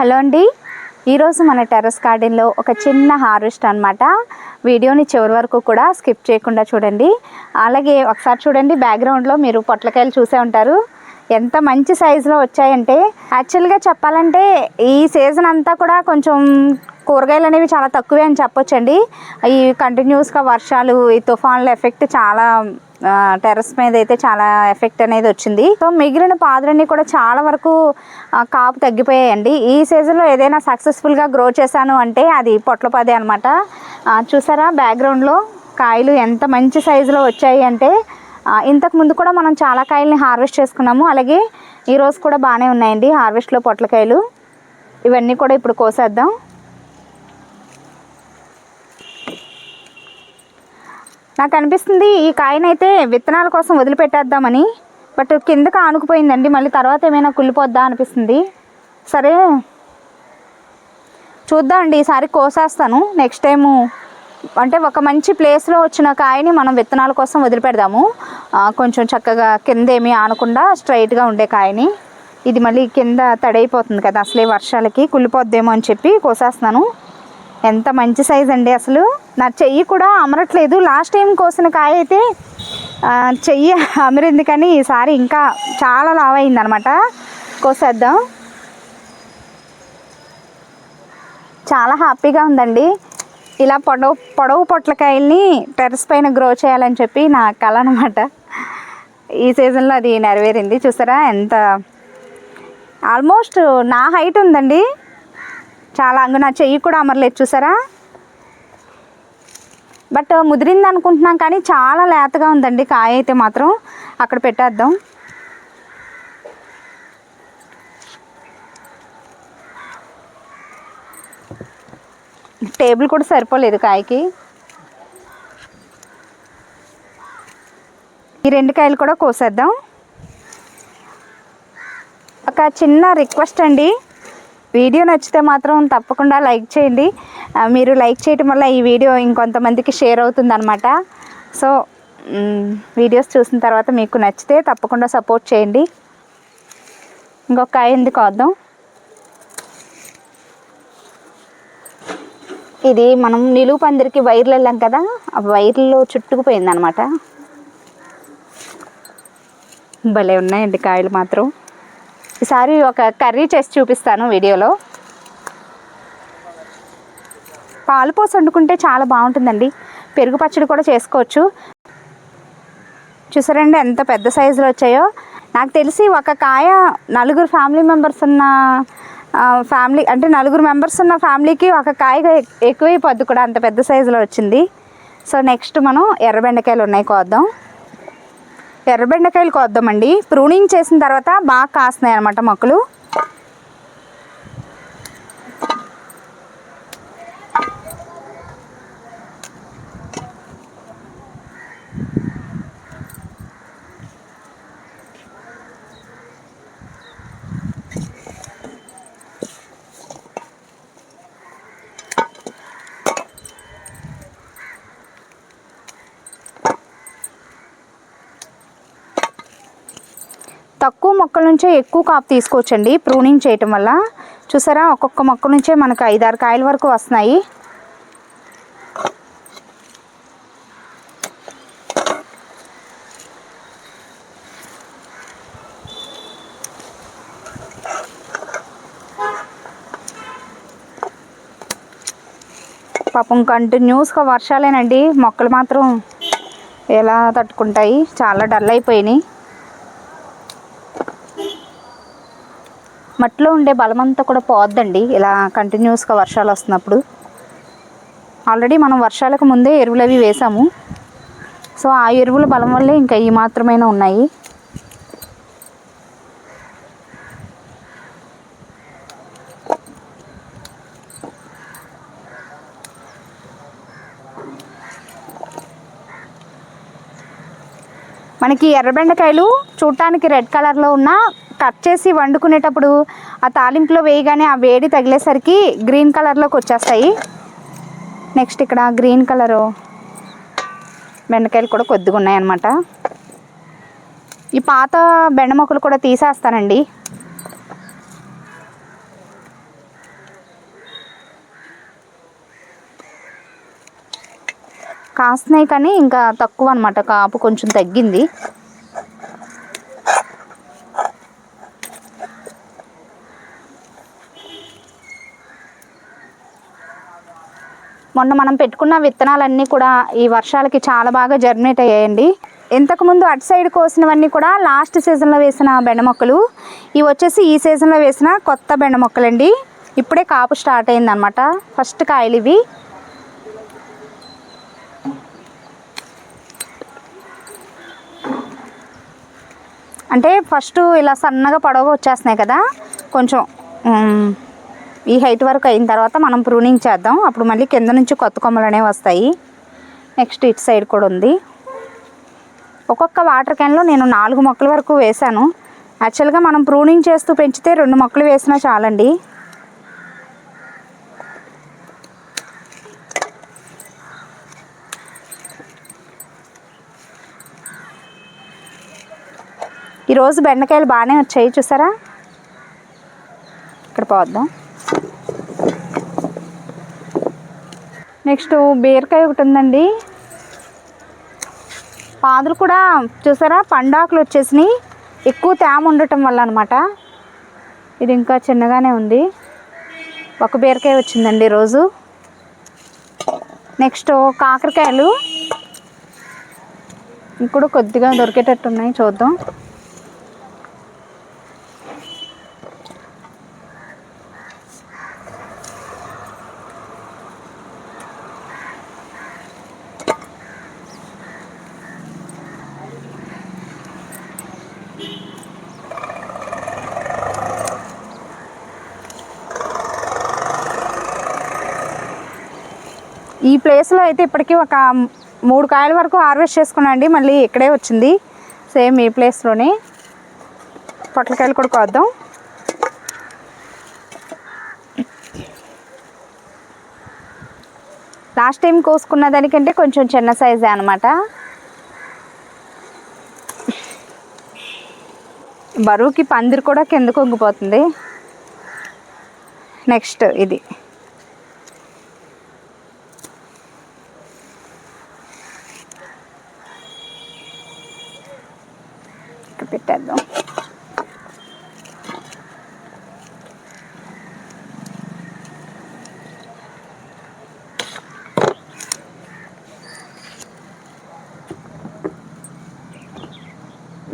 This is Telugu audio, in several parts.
హలో అండి. ఈరోజు మన టెర్రస్ గార్డెన్లో ఒక చిన్న హార్వెస్ట్ అనమాట వీడియోని చివరి వరకు కూడా స్కిప్ చేయకుండా చూడండి. అలాగే ఒకసారి చూడండి బ్యాక్గ్రౌండ్లో మీరు పొట్లకాయలు చూసే ఉంటారు. ఎంత మంచి సైజులో వచ్చాయంటే యాక్చువల్గా చెప్పాలంటే ఈ సీజన్ అంతా కూడా కొంచెం కూరగాయలు అనేవి చాలా తక్కువే అని చెప్పొచ్చండి. ఈ కంటిన్యూస్గా వర్షాలు ఈ తుఫాన్ల ఎఫెక్ట్ చాలా టెర్రస్ మీద అయితే చాలా ఎఫెక్ట్ అనేది వచ్చింది. సో మిగిలిన పాదులన్నీ కూడా చాలా వరకు కాపు తగ్గిపోయాయండి. ఈ సీజన్లో ఏదైనా సక్సెస్ఫుల్గా గ్రో చేశాను అంటే అది పొట్లపాదే అనమాట చూసారా బ్యాక్గ్రౌండ్లో కాయలు ఎంత మంచి సైజులో వచ్చాయి అంటే ఇంతకు ముందు కూడా మనం చాలా కాయల్ని హార్వెస్ట్ చేసుకున్నాము. అలాగే ఈరోజు కూడా బాగానే ఉన్నాయండి హార్వెస్ట్లో పొట్లకాయలు. ఇవన్నీ కూడా ఇప్పుడు కోసేద్దాం. నాకు అనిపిస్తుంది ఈ కాయనైతే విత్తనాల కోసం వదిలిపెట్టేద్దామని బట్ కిందకు ఆనుకుపోయిందండి మళ్ళీ తర్వాత ఏమైనా కుళ్ళిపోద్దా అనిపిస్తుంది. సరే చూద్దామండి ఈసారి కోసేస్తాను. నెక్స్ట్ టైము అంటే ఒక మంచి ప్లేస్లో వచ్చిన కాయని మనం విత్తనాల కోసం వదిలిపెడదాము. కొంచెం చక్కగా కింద ఏమీ ఆనకుండా స్ట్రైట్గా ఉండే కాయని. ఇది మళ్ళీ కింద తడైపోతుంది కదా అసలే వర్షాలకి కుళ్ళిపోద్దేమో అని చెప్పి కోసేస్తున్నాను. ఎంత మంచి సైజ్ అండి అసలు. నా చెయ్యి కూడా అమరట్లేదు. లాస్ట్ టైం కోసిన కాయ అయితే చెయ్యి అమరింది కానీ ఈసారి ఇంకా చాలా లావైంది అనమాట కోసేద్దాం. చాలా హ్యాపీగా ఉందండి. ఇలా పొడవు పొడవు పొట్లకాయల్ని టెర్రస్ పైన గ్రో చేయాలని చెప్పి నా కళ అనమాట ఈ సీజన్లో అది నెరవేరింది. చూసారా ఎంత ఆల్మోస్ట్ నా హైట్ ఉందండి. చాలా అంగు నా చెయ్యి కూడా అమరలేదు చూసారా? బట్ ముదిరింది అనుకుంటున్నాం కానీ చాలా లేతగా ఉందండి కాయ అయితే మాత్రం. అక్కడ పెట్టేద్దాం. టేబుల్ కూడా సరిపోలేదు కాయకి. ఈ రెండు కాయలు కూడా కోసేద్దాం. ఒక చిన్న రిక్వెస్ట్ అండి. వీడియో నచ్చితే మాత్రం తప్పకుండా లైక్ చేయండి. మీరు లైక్ చేయటం వల్ల ఈ వీడియో ఇంకొంతమందికి షేర్ అవుతుంది అనమాట సో వీడియోస్ చూసిన తర్వాత మీకు నచ్చితే తప్పకుండా సపోర్ట్ చేయండి. ఇంకొక కాయ ఎందుకు వద్దాం ఇది మనం నిలువు పందిరికి వైర్లు వెళ్ళాం కదా ఆ వైర్లో చుట్టుకుపోయింది అనమాట భలే ఉన్నాయండి కాయలు మాత్రం. ఈసారి ఒక కర్రీ చేసి చూపిస్తాను వీడియోలో. పాలు పోసి వండుకుంటే చాలా బాగుంటుందండి. పెరుగు పచ్చడి కూడా చేసుకోవచ్చు. చూసారండి ఎంత పెద్ద సైజులో వచ్చాయో. నాకు తెలిసి ఒక కాయ నలుగురు ఫ్యామిలీ మెంబర్స్ ఉన్న ఫ్యామిలీ అంటే నలుగురు మెంబర్స్ ఉన్న ఫ్యామిలీకి ఒక కాయ ఎక్కువైపోద్ది కూడా అంత పెద్ద సైజులో వచ్చింది. సో నెక్స్ట్ మనం ఎర్రబెండకాయలు ఉన్నాయి కోద్దాం. ఎర్రబెండకాయలు కోద్దామండి. ప్రూనింగ్ చేసిన తర్వాత బాగా కాస్తున్నాయి అనమాట మొక్కలు. తక్కువ మొక్కల నుంచే ఎక్కువ కాపు తీసుకోవచ్చండి. ప్రూనింగ్ చేయటం వల్ల. చూసారా? ఒక్కొక్క మొక్క నుంచే మనకు ఐదారు కాయల వరకు వస్తున్నాయి. పాపం కంటిన్యూస్గా వర్షాలేనండి. మొక్కలు మాత్రం ఎలా తట్టుకుంటాయి? చాలా డల్ అయిపోయినాయి. మట్టిలో ఉండే బలమంతా కూడా పోద్దండి. ఇలా కంటిన్యూస్గా వర్షాలు వస్తున్నప్పుడు. ఆల్రెడీ మనం వర్షాలకు ముందే ఎరువులు అవి వేసాము. సో ఆ ఎరువుల బలం వల్లే ఇంకా ఈ మాత్రమైన ఉన్నాయి. మనకి ఎర్రబెండకాయలు చూడటానికి రెడ్ కలర్లో ఉన్న కట్ చేసి వండుకునేటప్పుడు ఆ తాలింపులో వేయగానే ఆ వేడి తగిలేసరికి గ్రీన్ కలర్లోకి వచ్చేస్తాయి. నెక్స్ట్ ఇక్కడ గ్రీన్ కలరు బెండకాయలు కూడా కొద్దిగా ఉన్నాయన్నమాట. ఈ పాత బెండ మొక్కలు కూడా తీసేస్తానండి. కాస్తున్నాయి కానీ ఇంకా తక్కువ అనమాట కాపు కొంచెం తగ్గింది. మొన్న మనం పెట్టుకున్న విత్తనాలన్నీ కూడా ఈ వర్షాలకి చాలా బాగా జర్మినేట్ అయ్యాయండి. ఇంతకుముందు అటు సైడ్ కోసినవన్నీ కూడా లాస్ట్ సీజన్లో వేసిన బెండ మొక్కలు ఇవి వచ్చేసి ఈ సీజన్లో వేసిన కొత్త బెండ మొక్కలండి. ఇప్పుడే కాపు స్టార్ట్ అయిందనమాట ఫస్ట్ కాయలు ఇవి. అంటే ఫస్ట్ ఇలా సన్నగా పొడవుగా వచ్చేస్తున్నాయి కదా. కొంచెం ఈ హైట్ వరకు అయిన తర్వాత మనం ప్రూనింగ్ చేద్దాం. అప్పుడు మళ్ళీ కింద నుంచి కొత్త కొమ్మలు అనేవి వస్తాయి. నెక్స్ట్ ఇటు సైడ్ కూడా ఉంది. ఒక్కొక్క వాటర్ క్యాన్లో నేను నాలుగు మొక్కల వరకు వేశాను. యాక్చువల్గా మనం ప్రూనింగ్ చేస్తూ పెంచితే రెండు మొక్కలు వేసినా చాలండి. ఈరోజు బెండకాయలు బాగానే వచ్చాయి చూసారా? ఇక్కడ పోద్దాం. నెక్స్ట్ బీరకాయ ఒకటి ఉందండి. పాదులు కూడా చూసారా? పండాకులు వచ్చేసినాయి. ఎక్కువ తేమ ఉండటం వల్ల అనమాట ఇది ఇంకా చిన్నగానే ఉంది. ఒక బీరకాయ వచ్చిందండి రోజు నెక్స్ట్ కాకరకాయలు. ఇప్పుడు కొద్దిగా దొరికేటట్టు ఉన్నాయి చూద్దాం. ఈ ప్లేస్లో అయితే ఇప్పటికీ ఒక మూడు కాయల వరకు హార్వెస్ట్ చేసుకున్నాండి మళ్ళీ ఇక్కడే వచ్చింది. సేమ్ ఈ ప్లేస్లోనే పొట్లకాయలు కూడా కోద్దాం. లాస్ట్ టైం కోసుకున్న దానికంటే కొంచెం చిన్న సైజే అనమాట బరువుకి పందిరి కూడా కిందకు వంగిపోతుంది. నెక్స్ట్ ఇది ఇక్కడ పెట్టేద్దాం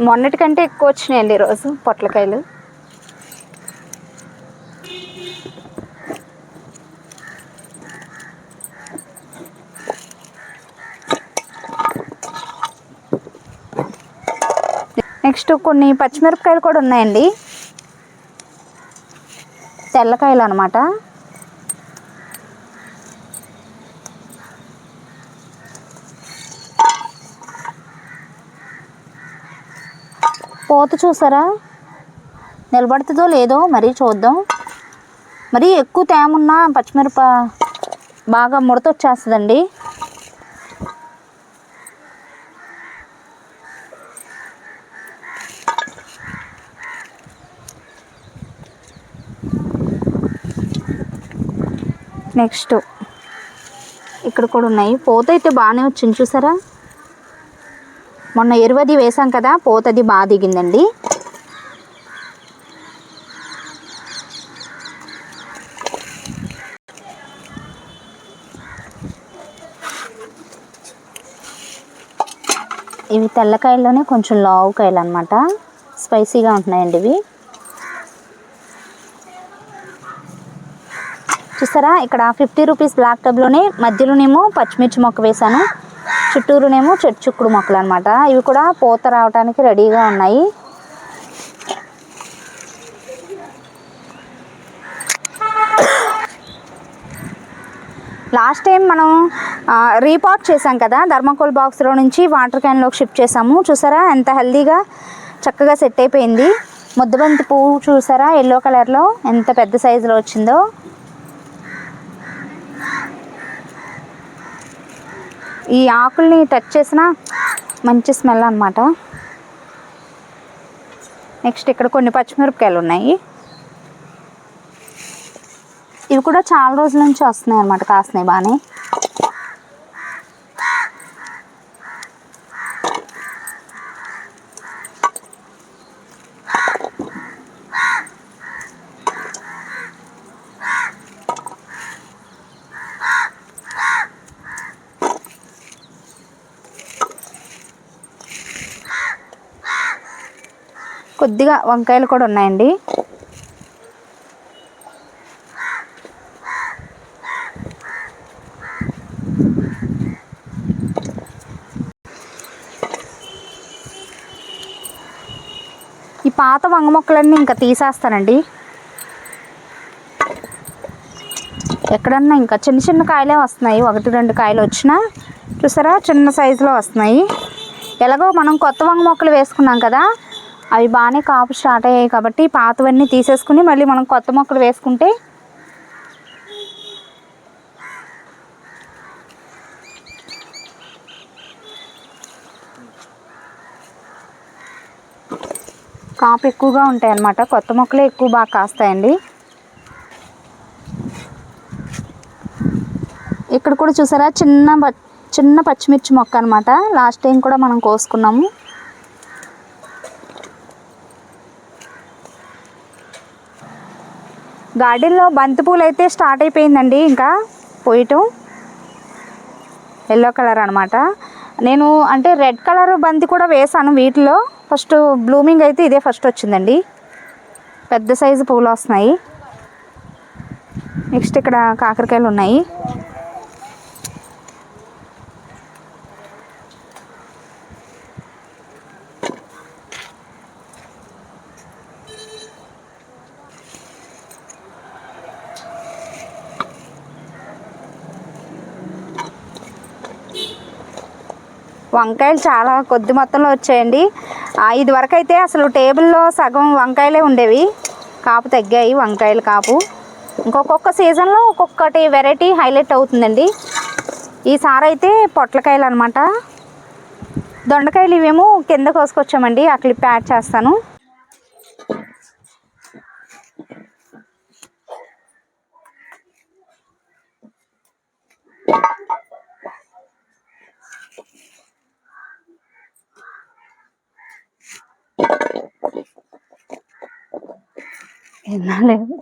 మొన్నటికంటే ఎక్కువ వచ్చినాయండి ఈరోజు పొట్లకాయలు. నెక్స్ట్ కొన్ని పచ్చిమిరపకాయలు కూడా ఉన్నాయండి. తెల్లకాయలు అనమాట పోత చూసారా? నిలబడుతుందో లేదో మరీ చూద్దాం. మరీ ఎక్కువ తేమున్న పచ్చిమిరప బాగా ముడత వచ్చేస్తుందండి నెక్స్ట్ ఇక్కడ కూడా ఉన్నాయి. పోత అయితే బాగానే వచ్చింది చూసారా? మొన్న ఎరువది వేసాం కదా పోతది బాగా దిగిందండి. ఇవి తెల్లకాయల్లోనే కొంచెం లావు కాయలు అనమాట స్పైసీగా ఉంటున్నాయండి ఇవి. చూసారా ఇక్కడ ఫిఫ్టీ రూపీస్ బ్లాక్ టబ్లోనే మధ్యలోనేమో పచ్చిమిర్చి మొక్క వేశాను. చుట్టూరునేమో చెట్టుక్కుడు మొక్కలు అనమాట ఇవి కూడా పూత రావడానికి రెడీగా ఉన్నాయి. లాస్ట్ టైం మనం రీపాట్ చేసాం కదా ధర్మకోల్ బాక్స్లో నుంచి వాటర్ క్యాన్లోకి షిఫ్ట్ చేసాము చూసారా? ఎంత హెల్దీగా చక్కగా సెట్ అయిపోయింది. ముద్దబంతి పువ్వు చూసారా? ఎల్లో కలర్లో ఎంత పెద్ద సైజులో వచ్చిందో. ఈ ఆకుల్ని టచ్ చేసిన మంచి స్మెల్ అనమాట నెక్స్ట్ ఇక్కడ కొన్ని పచ్చిమిరపకాయలు ఉన్నాయి. ఇవి కూడా చాలా రోజుల నుంచి వస్తున్నాయి అనమాట కాస్తున్నాయి బాగానే. కొద్దిగా వంకాయలు కూడా ఉన్నాయండి. ఈ పాత వంగ మొక్కలన్నీ ఇంకా తీసేస్తానండి. ఎక్కడన్నా ఇంకా చిన్న చిన్న కాయలే వస్తున్నాయి. ఒకటి రెండు కాయలు వచ్చినా చూసారా? చిన్న సైజులో వస్తున్నాయి. ఎలాగో మనం కొత్త వంగ మొక్కలు వేసుకున్నాం కదా అవి బాగానే కాపు స్టార్ట్ అయ్యాయి కాబట్టి పాతవన్నీ తీసేసుకుని మళ్ళీ మనం కొత్త మొక్కలు వేసుకుంటే కాపు ఎక్కువగా ఉంటాయి అన్నమాట. కొత్త మొక్కలే ఎక్కువ బాగా కాస్తాయండి. ఇక్కడ కూడా చూసారా? చిన్న చిన్న పచ్చిమిర్చి మొక్క అనమాట లాస్ట్ టైం కూడా మనం కోసుకున్నాము. గార్డెన్లో బంతిపూలు అయితే స్టార్ట్ అయిపోయిందండి ఇంకా పోయటం. ఎల్లో కలర్ అనమాట నేను అంటే రెడ్ కలర్ బంతి కూడా వేసాను వీటిలో. ఫస్ట్ బ్లూమింగ్ అయితే ఇదే ఫస్ట్ వచ్చిందండి. పెద్ద సైజు పూలు వస్తున్నాయి. నెక్స్ట్ ఇక్కడ కాకరకాయలు ఉన్నాయి. వంకాయలు చాలా కొద్ది మొత్తంలో వచ్చాయండి. ఇది వరకు అయితే అసలు టేబుల్లో సగం వంకాయలే ఉండేవి. కాపు తగ్గాయి వంకాయలు కాపు. ఇంకొకొక్క సీజన్లో ఒక్కొక్కటి వెరైటీ హైలైట్ అవుతుందండి. ఈసారి అయితే పొట్లకాయలు అనమాట దొండకాయలు ఇవేమో కింద కోసుకొచ్చామండి. ఆ క్లిప్ యాడ్ చేస్తాను. లేదు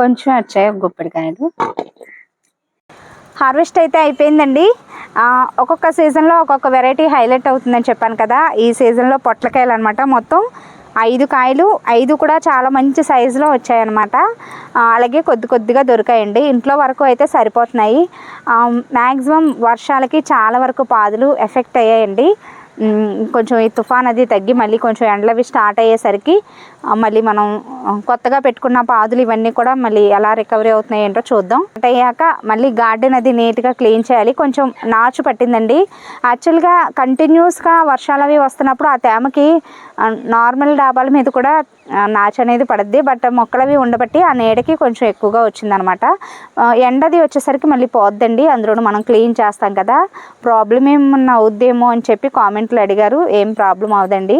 కొంచెం వచ్చాయి ఒక హార్వెస్ట్ అయితే అయిపోయిందండి. ఒక్కొక్క సీజన్లో ఒక్కొక్క వెరైటీ హైలైట్ అవుతుందని చెప్పాను కదా. ఈ సీజన్లో పొట్లకాయలు అనమాట మొత్తం ఐదు కాయలు. ఐదు కూడా చాలా మంచి సైజులో వచ్చాయన్నమాట. అలాగే కొద్ది కొద్దిగా దొరికాయండి. ఇంట్లో వరకు అయితే సరిపోతున్నాయి. మ్యాక్సిమం వర్షాలకి చాలా వరకు పాదులు ఎఫెక్ట్ అయ్యాయండి. కొంచెం ఈ తుఫాన్ అది తగ్గి మళ్ళీ కొంచెం ఎండలవి స్టార్ట్ అయ్యేసరికి మళ్ళీ మనం కొత్తగా పెట్టుకున్న పాదులు ఇవన్నీ కూడా మళ్ళీ ఎలా రికవరీ అవుతున్నాయి ఏంటో చూద్దాం. అంటే అయ్యాక మళ్ళీ గార్డెన్ అది నీట్గా క్లీన్ చేయాలి. కొంచెం నాచు పట్టిందండి. యాక్చువల్గా కంటిన్యూస్గా వర్షాలు అవి వస్తున్నప్పుడు ఆ తేమకి నార్మల్ డాబాల మీద కూడా నాచు అనేది పడుద్ది బట్ మొక్కలవి ఉండబట్టి ఆ నీడకి కొంచెం ఎక్కువగా వచ్చిందనమాట. ఎండది వచ్చేసరికి మళ్ళీ పోద్దండి అందులో మనం క్లీన్ చేస్తాం కదా. ప్రాబ్లం ఏమన్నా అవుద్దేమో అని చెప్పి కామెంట్లు అడిగారు ఏం ప్రాబ్లం అవదండి.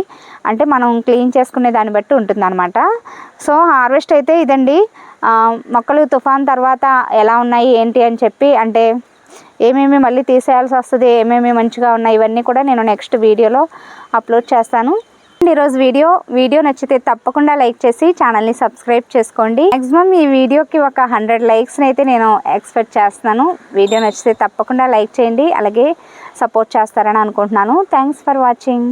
అంటే మనం క్లీన్ చేసుకునే దాన్ని బట్టి ఉంటుందన్నమాట సో హార్వెస్ట్ అయితే ఇదండి. మొక్కలు తుఫాన్ తర్వాత ఎలా ఉన్నాయి ఏంటి అని చెప్పి అంటే ఏమేమి మళ్ళీ తీసేయాల్సి వస్తుంది ఏమేమి మంచిగా ఉన్నాయి ఇవన్నీ కూడా నేను నెక్స్ట్ వీడియోలో అప్లోడ్ చేస్తాను. ఈరోజు వీడియో. వీడియో నచ్చితే తప్పకుండా లైక్ చేసి ఛానల్ని సబ్స్క్రైబ్ చేసుకోండి. మ్యాక్సిమం ఈ వీడియోకి ఒక హండ్రెడ్ లైక్స్ని అయితే నేను ఎక్స్పెక్ట్ చేస్తున్నాను. వీడియో నచ్చితే తప్పకుండా లైక్ చేయండి. అలాగే సపోర్ట్ చేస్తారని అనుకుంటున్నాను. Thanks for watching.